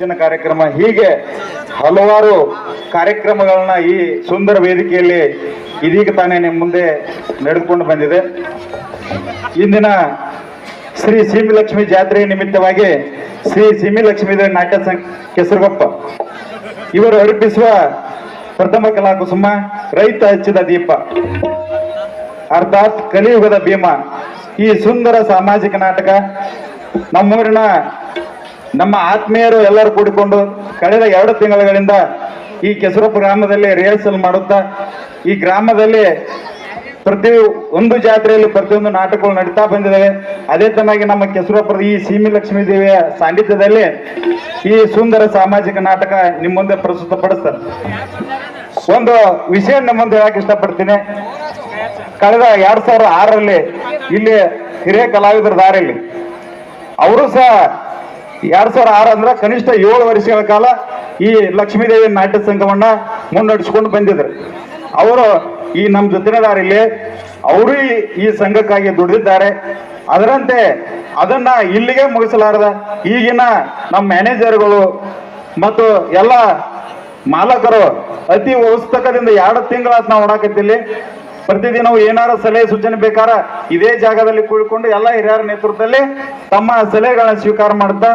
ಹೆಚ್ಚಿನ ಕಾರ್ಯಕ್ರಮ, ಹೀಗೆ ಹಲವಾರು ಕಾರ್ಯಕ್ರಮಗಳನ್ನ ಈ ಸುಂದರ ವೇದಿಕೆಯಲ್ಲಿ ಇದೀಗ ತಾನೇ ನಿಮ್ಮ ಮುಂದೆ ನಡೆದುಕೊಂಡು ಬಂದಿದೆ. ಇಂದಿನ ಶ್ರೀ ಸೀಮಿಲಕ್ಷ್ಮಿ ಜಾತ್ರೆ ನಿಮಿತ್ತವಾಗಿ ಶ್ರೀ ಸೀಮಿಲಕ್ಷ್ಮೀದ ನಾಟ್ಯ ಸಂಘ ಕೆಸರುಗೊಪ್ಪ. ಇವರು ಅರ್ಪಿಸುವ ಪ್ರಥಮ ಕಲಾ ಕುಸುಮ, ರೈತ ಹಚ್ಚಿದ ದೀಪ. ಅರ್ಥಾತ್ ಕಲಿಯುಗದ ಭೀಮ. ಈ ಸುಂದರ ಸಾಮಾಜಿಕ ನಾಟಕ ನಮ್ಮೂರಿನ ನಮ್ಮ ಆತ್ಮೀಯರು ಎಲ್ಲರೂ ಕೂಡಿಕೊಂಡು ಕಳೆದ ಎರಡು ತಿಂಗಳುಗಳಿಂದ ಈ ಕೆಸರಪ್ಪ ಗ್ರಾಮದಲ್ಲಿ ರಿಹರ್ಸಲ್ ಮಾಡುತ್ತಾ, ಈ ಗ್ರಾಮದಲ್ಲಿ ಪ್ರತಿ ಒಂದು ಜಾತ್ರೆಯಲ್ಲಿ ಪ್ರತಿಯೊಂದು ನಾಟಕಗಳು ನಡೀತಾ ಬಂದಿದ್ದಾವೆ. ಅದೇ ತನಾಗಿ ನಮ್ಮ ಕೆಸರಪ್ಪದ ಈ ಸೀಮಿ ಲಕ್ಷ್ಮೀ ದೇವಿಯ ಸಾನ್ನಿಧ್ಯದಲ್ಲಿ ಈ ಸುಂದರ ಸಾಮಾಜಿಕ ನಾಟಕ ನಿಮ್ಮ ಮುಂದೆ ಪ್ರಸ್ತುತಪಡಿಸ್ತಾರೆ. ಒಂದು ವಿಷಯ ನಿಮ್ಮ ಮುಂದೆ ಹೇಳಕ್ ಇಷ್ಟಪಡ್ತೀನಿ. ಕಳೆದ ಎರಡ್ ಸಾವಿರದ ಆರರಲ್ಲಿ ಇಲ್ಲಿ ಹಿರಿಯ ಕಲಾವಿದರ ದಾರಿಯಲ್ಲಿ, ಅವರು ಸಹ ಎರಡ್ ಸಾವಿರ ಆರು ಅಂದ್ರೆ ಕನಿಷ್ಠ ಏಳು ವರ್ಷಗಳ ಕಾಲ ಈ ಲಕ್ಷ್ಮೀದೇವಿ ನಾಟ್ಯ ಸಂಘವನ್ನ ಮುನ್ನಡೆಸ್ಕೊಂಡು ಬಂದಿದ್ರು. ಅವರು ಈ ನಮ್ಮ ಜೊತೆನ ದಾರಿಯಲ್ಲಿ ಅವರು ಈ- ಈ ಸಂಘಕ್ಕಾಗಿ ದುಡಿದಿದ್ದಾರೆ. ಅದರಂತೆ ಅದನ್ನ ಇಲ್ಲಿಗೆ ಮುಗಿಸಲಾರದ ಈಗಿನ ನಮ್ಮ ಮ್ಯಾನೇಜರ್ಗಳು ಮತ್ತು ಎಲ್ಲ ಮಾಲಕರು ಅತಿ ಉತ್ಸುಕದಿಂದ ಎರಡು ತಿಂಗಳ ನಾವು ನೋಡಕತ್ತಿಲ್ಲಿ ಪ್ರತಿದಿನವೂ ಏನಾರ ಸಲಹೆ ಸೂಚನೆ ಬೇಕಾರ, ಇದೇ ಜಾಗದಲ್ಲಿ ಕುಳಿಕೊಂಡು ಎಲ್ಲ ಹಿರಿಯರ ನೇತೃತ್ವದಲ್ಲಿ ತಮ್ಮ ಸಲಹೆಗಳನ್ನ ಸ್ವೀಕಾರ ಮಾಡ್ತಾ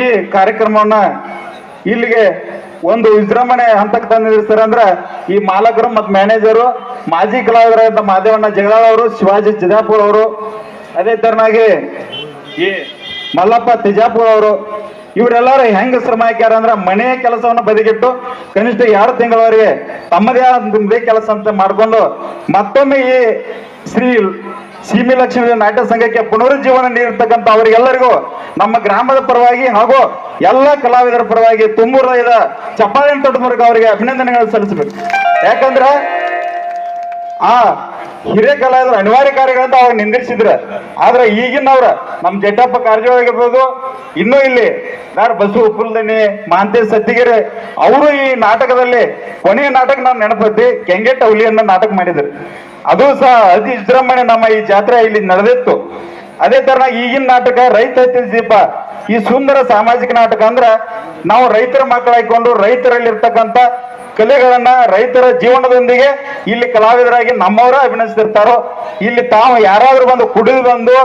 ಈ ಕಾರ್ಯಕ್ರಮವನ್ನ ಇಲ್ಲಿಗೆ ಒಂದು ವಿಜೃಂಭಣೆ ಹಂತಕ್ಕೆ ತಂದಿರ್ತಾರೆ ಅಂದ್ರೆ ಈ ಮಾಲಕರು ಮತ್ತು ಮ್ಯಾನೇಜರು ಮಾಜಿ ಕಲಾವಿದರಾದ ಮಾದೇವಣ್ಣ ಜಗಳಾಳ್ ಅವರು, ಶಿವಾಜಿ ಚಿದಾಪುರ ಅವರು, ಅದೇ ತರನಾಗಿ ಈ ಮಲ್ಲಪ್ಪ ತಿಜಾಪುರ ಅವರು ಇವರೆಲ್ಲರೂ ಹೆಂಗ ಶ್ರಮ ಹಾಕ್ಯಾರ ಅಂದ್ರೆ ಮನೆ ಕೆಲಸವನ್ನು ಬದಿಗಿಟ್ಟು ಕನಿಷ್ಠ ಎರಡು ತಿಂಗಳವರೆಗೆ ತಮ್ಮದೇ ಆದ ಕೆಲಸ ಅಂತ ಮಾಡ್ಕೊಂಡು ಮತ್ತೊಮ್ಮೆ ಈ ಶ್ರೀ ಸೀಮಿ ಲಕ್ಷ್ಮೀ ನಾಟ್ಯ ಸಂಘಕ್ಕೆ ಪುನರುಜ್ಜೀವನ ನೀಡಿರ್ತಕ್ಕಂಥ ಅವರಿಗೆಲ್ಲರಿಗೂ ನಮ್ಮ ಗ್ರಾಮದ ಪರವಾಗಿ ಹಾಗೂ ಎಲ್ಲ ಕಲಾವಿದರ ಪರವಾಗಿ ತುಂಬು ಹೃದಯದ ಚಪ್ಪಾಳೆ ಮೂಲಕ ಅವರಿಗೆ ಅಭಿನಂದನೆಗಳನ್ನು ಸಲ್ಲಿಸಬೇಕು. ಯಾಕಂದ್ರೆ ಆ ಹಿರಿಯ ಕಲಾವಿದರು ಅನಿವಾರ್ಯ ಕಾರ್ಯಗಳಂತ ಅವಾಗ ನಿಂದಿರಿಸಿದ್ರ. ಆದ್ರೆ ಈಗಿನವ್ರ ನಮ್ ಜಡ್ಡಪ್ಪ ಕಾರಜೋಳ ಆಗಿರ್ಬೋದು ಇನ್ನೂ ಇಲ್ಲಿ ಯಾರು ಬಸು ಉಪ್ಪುಲ್ದನಿ ಮಾಂತೇ ಸತ್ತಿಗೆರೆ, ಅವರು ಈ ನಾಟಕದಲ್ಲಿ ಕೊನೆಯ ನಾಟಕ ನಾನು ನೆನಪತ್ತಿ ಕೆಂಗೆಟ್ಟ ಹುಲಿಯನ್ನ ನಾಟಕ ಮಾಡಿದ್ರು. ಅದು ಸಹ ಅತಿ ವಿಜೃಂಭಣೆ ನಮ್ಮ ಈ ಜಾತ್ರೆ ಇಲ್ಲಿ ನಡೆದಿತ್ತು. ಅದೇ ತರ ಈಗಿನ ನಾಟಕ ರೈತ ದೀಪ, ಈ ಸುಂದರ ಸಾಮಾಜಿಕ ನಾಟಕ ಅಂದ್ರ ನಾವು ರೈತರ ಮಕ್ಕಳಾಗಿಕೊಂಡು ರೈತರಲ್ಲಿ ಇರ್ತಕ್ಕಂಥ ಕಲೆಗಳನ್ನ ರೈತರ ಜೀವನದೊಂದಿಗೆ ಇಲ್ಲಿ ಕಲಾವಿದರಾಗಿ ನಮ್ಮವರ ಅಭಿನಯಿಸ್ತಿರ್ತಾರೋ, ಇಲ್ಲಿ ತಾವು ಯಾರಾದ್ರೂ ಬಂದು ಕುಡಿದು ಬಂದು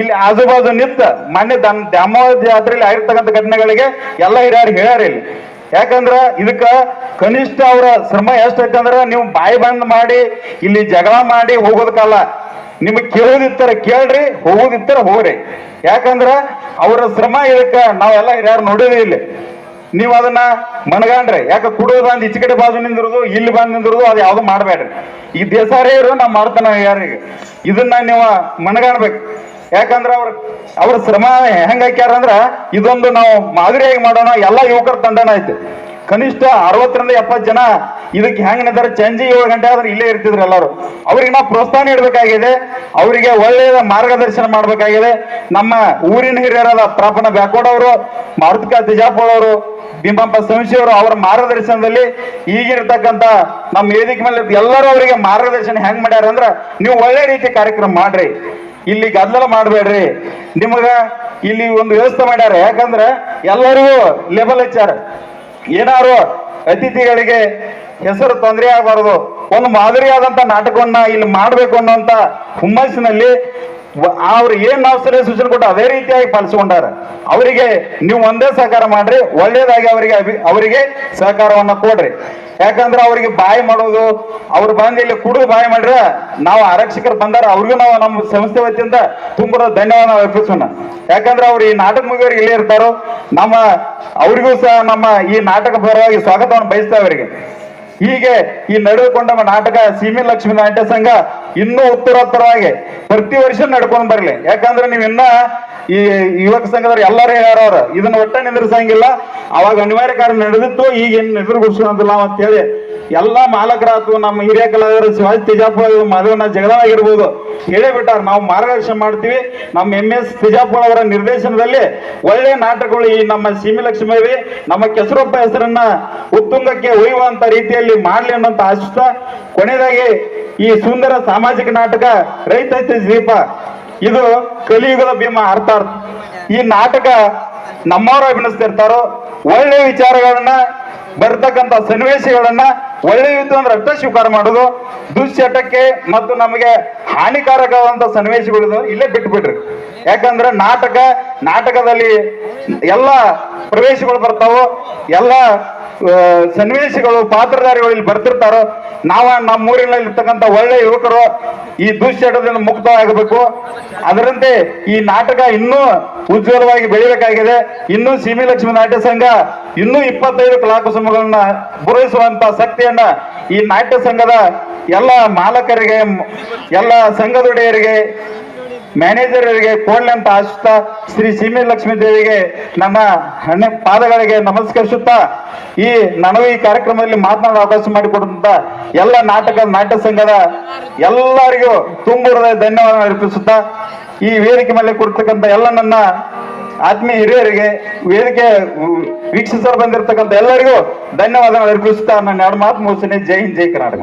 ಇಲ್ಲಿ ಆಜು ಬಾಜು ನಿಂತ ಮೊನ್ನೆ ದಮ್ ದ್ಯಾಮವ್ವ ಜಾತ್ರೆಯಲ್ಲಿ ಆಗಿರ್ತಕ್ಕಂಥ ಘಟನೆಗಳಿಗೆ ಎಲ್ಲ ಹಿರಿಯರು ಹೇಳ್ಯಾರ ಇಲ್ಲಿ. ಯಾಕಂದ್ರ ಇದಕ್ಕ ಕನಿಷ್ಠ ಅವರ ಶ್ರಮ ಎಷ್ಟೈತೆ ನೀವು ಬಾಯಿ ಬಂದ್ ಮಾಡಿ, ಇಲ್ಲಿ ಜಗಳ ಮಾಡಿ ಹೋಗೋದಕ್ಕಲ್ಲ. ನಿಮಗೆ ಕೇಳೋದಿತ್ತರ ಕೇಳ್ರಿ, ಹೋಗೋದಿತ್ತರ ಹೋಗ್ರಿ. ಯಾಕಂದ್ರ ಅವರ ಶ್ರಮ ಇದಕ್ಕ ನಾವೆಲ್ಲ ಹಿರಿಯರು ನೋಡಿದ್ವಿ ಇಲ್ಲಿ. ನೀವು ಅದನ್ನ ಮನಗಾಣ್ರಿ ಯಾಕೆ ಕುಡಿದು ಬಂದು ಈಚೆ ಕಡೆ ಬಾಜು ನಿಂದಿರೋದು, ಇಲ್ಲಿ ಬಂದು ನಿಂದಿರೋದು, ಅದು ಯಾವ್ದು ಮಾಡಬೇಡ್ರಿ. ಈ ದೇಸಾರಿಯರು ನಾ ಮಾಡ್ತಾನ ಯಾರಿಗೆ? ಇದನ್ನ ನೀವು ಮನಗಾಣ್ಬೇಕು. ಯಾಕಂದ್ರ ಅವ್ರ ಅವ್ರ ಶ್ರಮ ಹೆಂಗ್ ಇದೊಂದು ನಾವು ಮಾದರಿಯಾಗಿ ಮಾಡೋಣ, ಎಲ್ಲ ಯುವಕರ ತಂಡನ ಐತೆ. ಕನಿಷ್ಠ ಅರವತ್ತರಿಂದ ಎಪ್ಪತ್ತು ಜನ ಇದಕ್ಕೆ ಹೆಂಗ ನಿಂತಾರೆ ಸಂಜೆ ಏಳು ಗಂಟೆ ಆದ್ರೆ ಇಲ್ಲೇ ಇರ್ತಿದ್ರು ಎಲ್ಲರೂ. ಅವ್ರಿಗೆ ನಾವು ಪ್ರೋತ್ಸಾಹ ನೀಡಬೇಕಾಗಿದೆ. ಅವರಿಗೆ ಒಳ್ಳೆಯ ಮಾರ್ಗದರ್ಶನ ಮಾಡಬೇಕಾಗಿದೆ. ನಮ್ಮ ಊರಿನ ಹಿರಿಯರಾದ ಪ್ರಾಪನ ಬ್ಯಾಕೋಡ್ ಅವರು ಮಾರುತಿಕ ತಿಜಾಪುರ ಅವರು, ಬಿಂಬಪ್ಪ ಸಂಶಿ ಅವರು ಅವರ ಮಾರ್ಗದರ್ಶನದಲ್ಲಿ ಈಗಿರ್ತಕ್ಕಂತ ನಮ್ಮ ವೇದಿಕೆ ಮೇಲೆ ಎಲ್ಲರೂ ಅವರಿಗೆ ಮಾರ್ಗದರ್ಶನ ಹೆಂಗ್ ಮಾಡ್ಯಾರ ಅಂದ್ರ ನೀವು ಒಳ್ಳೆ ರೀತಿ ಕಾರ್ಯಕ್ರಮ ಮಾಡ್ರಿ. ಇಲ್ಲಿ ಗದ್ದಲ ಮಾಡಬೇಡ್ರಿ. ನಿಮಗ ಇಲ್ಲಿ ಒಂದು ವ್ಯವಸ್ಥೆ ಮಾಡ್ಯಾರ. ಯಾಕಂದ್ರೆ ಎಲ್ಲರಿಗೂ ಲೆಬಲ್ ಹಚ್ಚಾರ ಏನಾರು ಅತಿಥಿಗಳಿಗೆ ಹೆಸರು ತೊಂದರೆ ಆಗಬಾರದು. ಒಂದು ಮಾದರಿಯಾದಂತ ನಾಟಕವನ್ನ ಇಲ್ಲಿ ಮಾಡಬೇಕು ಅನ್ನೋಂತ ಹುಮ್ಮಸ್ಸಿನಲ್ಲಿ ಅವ್ರು ಏನ್ ನಾವು ಸಲಹೆ ಸೂಚನೆ ಕೊಟ್ಟು ಅದೇ ರೀತಿಯಾಗಿ ಪಾಲಿಸಿಕೊಂಡಾರ. ಅವರಿಗೆ ನೀವು ಒಂದೇ ಸಹಕಾರ ಮಾಡ್ರಿ, ಒಳ್ಳೇದಾಗಿ ಅವರಿಗೆ ಅವರಿಗೆ ಸಹಕಾರವನ್ನ ಕೊಡ್ರಿ. ಯಾಕಂದ್ರೆ ಅವರಿಗೆ ಬಾಯಿ ಮಾಡೋದು, ಅವ್ರು ಬಂದು ಇಲ್ಲಿ ಕುಡಿದು ಬಾಯಿ ಮಾಡ್ರೆ ನಾವು ಆರಕ್ಷಕರು ಬಂದಾರ, ಅವ್ರಿಗೂ ನಾವು ನಮ್ಮ ಸಂಸ್ಥೆ ವತಿಯಿಂದ ತುಂಬ ಧನ್ಯವಾದ ಅರ್ಪಿಸೋಣ. ಯಾಕಂದ್ರೆ ಅವ್ರು ಈ ನಾಟಕ ಮುಗಿಯೋರಿಗೆ ಇಲ್ಲೇ ಇರ್ತಾರೋ, ನಮ್ಮ ಅವ್ರಿಗೂ ಸಹ ನಮ್ಮ ಈ ನಾಟಕ ಪರವಾಗಿ ಸ್ವಾಗತವನ್ನು ಬಯಸ್ತಾ ಅವರಿಗೆ. ಹೀಗೆ ಈ ನಡೆದುಕೊಂಡ ನಾಟಕ ಸೀಮೆ ಲಕ್ಷ್ಮೀ ನಾಟ್ಯ ಸಂಘ ಇನ್ನೂ ಉತ್ತರೋತ್ತರವಾಗಿ ಪ್ರತಿ ವರ್ಷ ನಡ್ಕೊಂಡು ಬರ್ಲಿ. ಯಾಕಂದ್ರೆ ನೀವು ಇನ್ನ ಈ ಯುವಕ ಸಂಘದವ್ರು ಎಲ್ಲರೂ ಹೇಳೋರು ಇದನ್ನ ಒಟ್ಟ ನಿಂದ್ರಿಸಂಗಿಲ್ಲ. ಅವಾಗ ಅನಿವಾರ್ಯ ಕಾರ್ಯ ನಡೆದಿತ್ತು, ಈಗ ಏನ್ ಎದುರುಗೊಳಿಸೋದಿಲ್ಲ ಅಂತ ಹೇಳಿ ಎಲ್ಲಾ ಮಾಲಕರಾತು ನಮ್ಮ ಹಿರಿಯ ಕಲಾವಿದರು ಶಿವಾಜಿ ತೇಜಾಪುರ ಮಾಧವನ ಜಗದಾಗಿರ್ಬೋದು ಹೇಳೇ ಬಿಟ್ಟಾರ, ನಾವು ಮಾರ್ಗದರ್ಶನ ಮಾಡ್ತೀವಿ. ನಮ್ಮ ಎಂ ಎಸ್ ತೇಜಾಪುರ ಅವರ ನಿರ್ದೇಶನದಲ್ಲಿ ಒಳ್ಳೆ ನಾಟಕಗಳು ಈ ನಮ್ಮ ಸೀಮಿಲಕ್ಷ್ಮೀವಿ ನಮ್ಮ ಕೆಸರಪ್ಪ ಹೆಸರನ್ನ ಉತ್ತುಂಗಕ್ಕೆ ಒಯ್ಯುವಂತ ರೀತಿಯಲ್ಲಿ ಮಾಡ್ಲಿ ಅನ್ನೋಂತ ಆಶಿಸ್ತಾ. ಕೊನೆಯದಾಗಿ ಈ ಸುಂದರ ಸಾಮಾಜಿಕ ನಾಟಕ ರೈತ ದೀಪ ಇದು ಕಲಿಯುಗದ ಭೀಮ ಅರ್ಥಾರ್ಥ ಈ ನಾಟಕ ನಮ್ಮವರು ಅಭಿನಯಿಸ್ತಿರ್ತಾರೋ ಒಳ್ಳೆ ವಿಚಾರಗಳನ್ನ ಬರ್ತಕ್ಕಂಥ ಸನ್ನಿವೇಶಗಳನ್ನ ಒಳ್ಳೆಯದು ಅಂದ್ರೆ ಅಷ್ಟೇ ಸ್ವೀಕಾರ ಮಾಡೋದು, ದುಶ್ಚಟಕ್ಕೆ ಮತ್ತು ನಮಗೆ ಹಾನಿಕಾರಕವಾದಂತ ಸನ್ನಿವೇಶಗಳು ಇಲ್ಲೇ ಬಿಟ್ಟು ಬಿಡ್ರಿ ಯಾಕಂದ್ರೆ ನಾಟಕ, ನಾಟಕದಲ್ಲಿ ಎಲ್ಲ ಪ್ರವೇಶಗಳು ಬರ್ತಾವೋ, ಎಲ್ಲ ಸನ್ನಿವೇಶಗಳು, ಪಾತ್ರಧಾರಿಗಳು ಇಲ್ಲಿ ಬರ್ತಿರ್ತಾರೋ, ನಾವ ನಮ್ಮ ಊರಿನಲ್ಲಿ ಒಳ್ಳೆ ಯುವಕರು ಈ ದುಶ್ಚಟದಿಂದ ಮುಕ್ತ ಆಗಬೇಕು ಅದರಂತೆ ಈ ನಾಟಕ ಇನ್ನೂ ಉಜ್ವಲವಾಗಿ ಬೆಳಿಬೇಕಾಗಿದೆ. ಇನ್ನೂ ಸೀಮಿಲಕ್ಷ್ಮಿ ನಾಟ್ಯ ಸಂಘ ಇನ್ನೂ ಇಪ್ಪತ್ತೈದು ಕಲಾಕುಸುಮಗಳನ್ನ ಪೂರೈಸುವಂತ ಶಕ್ತಿಯನ್ನ ಈ ನಾಟ್ಯ ಸಂಘದ ಎಲ್ಲ ಮಾಲಕರಿಗೆ, ಎಲ್ಲ ಸಂಘದೊಡೆಯರಿಗೆ ಮ್ಯಾನೇಜರ್ಗೆ ಅಂತ ಆಶಿಸ್ತಾ ಶ್ರೀ ಸೀಮೆ ಲಕ್ಷ್ಮೀ ದೇವಿಗೆ ನಮ್ಮ ಹಣ್ಣೆ ಪಾದಗಳಿಗೆ ನಮಸ್ಕರಿಸುತ್ತಾ ಈ ನನಗೆ ಈ ಕಾರ್ಯಕ್ರಮದಲ್ಲಿ ಮಾತನಾಡೋ ಅವಕಾಶ ಮಾಡಿಕೊಡುವಂತ ಎಲ್ಲ ನಾಟಕ, ನಾಟ್ಯ ಸಂಘದ ಎಲ್ಲರಿಗೂ ತುಂಬುರದ ಧನ್ಯವಾದ ಅರ್ಪಿಸುತ್ತಾ ಈ ವೇದಿಕೆ ಮೇಲೆ ಕೊಡ್ತಕ್ಕಂಥ ಎಲ್ಲ ನನ್ನ ಆತ್ಮೀಯ ಹಿರಿಯರಿಗೆ, ವೇದಿಕೆ ವೀಕ್ಷಿಸಲು ಬಂದಿರತಕ್ಕಂಥ ಎಲ್ಲರಿಗೂ ಧನ್ಯವಾದಗಳು ಅರ್ಪಿಸುತ್ತಾ ನನ್ನ ಎರಡು ಮಾತು ಮುಗಿಸ್ತೀನಿ. ಜೈ ಹಿಂದ್, ಜೈ ಕರ್ನಾಟಕ.